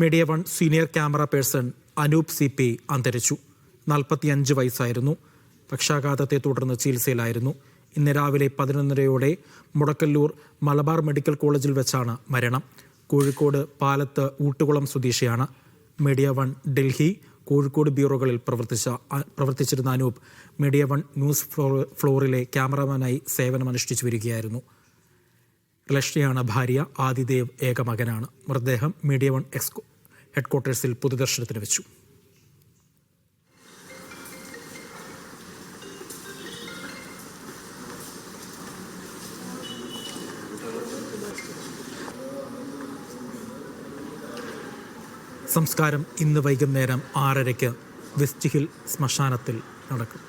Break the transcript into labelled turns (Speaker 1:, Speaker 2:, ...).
Speaker 1: Media One senior camera person Anoop C P അന്തരിച്ചു. നാൽപ്പത്തിയഞ്ച് വയസ്സായിരുന്നു. പക്ഷാഘാതത്തെ തുടർന്ന് ചികിത്സയിലായിരുന്നു. ഇന്ന് രാവിലെ പതിനൊന്നരയോടെ മുടക്കല്ലൂർ മലബാർ മെഡിക്കൽ കോളേജിൽ വെച്ചാണ് മരണം. കോഴിക്കോട് പാലത്ത് ഊട്ടുകുളം സ്വദേശിയാണ്. മീഡിയ വൺ ഡൽഹി കോഴിക്കോട് ബ്യൂറോകളിൽ പ്രവർത്തിച്ച പ്രവർത്തിച്ചിരുന്ന അനൂപ് മീഡിയ വൺ ന്യൂസ് ഫ്ലോ ഫ്ലോറിലെ ക്യാമറമാനായി സേവനമനുഷ്ഠിച്ചു വരികയായിരുന്നു. ലക്ഷ്മിയാണ് ഭാര്യ. ആദിദേവ് ഏകമകനാണ് മൃതദേഹം മീഡിയ വൺ എക്സ് ഹെഡ്ക്വാർട്ടേഴ്സിൽ പൊതുദർശനത്തിന് വെച്ചു. സംസ്കാരം ഇന്ന് വൈകുന്നേരം ആറരയ്ക്ക് വെസ്റ്റ് ഹിൽ ശ്മശാനത്തിൽ നടക്കും.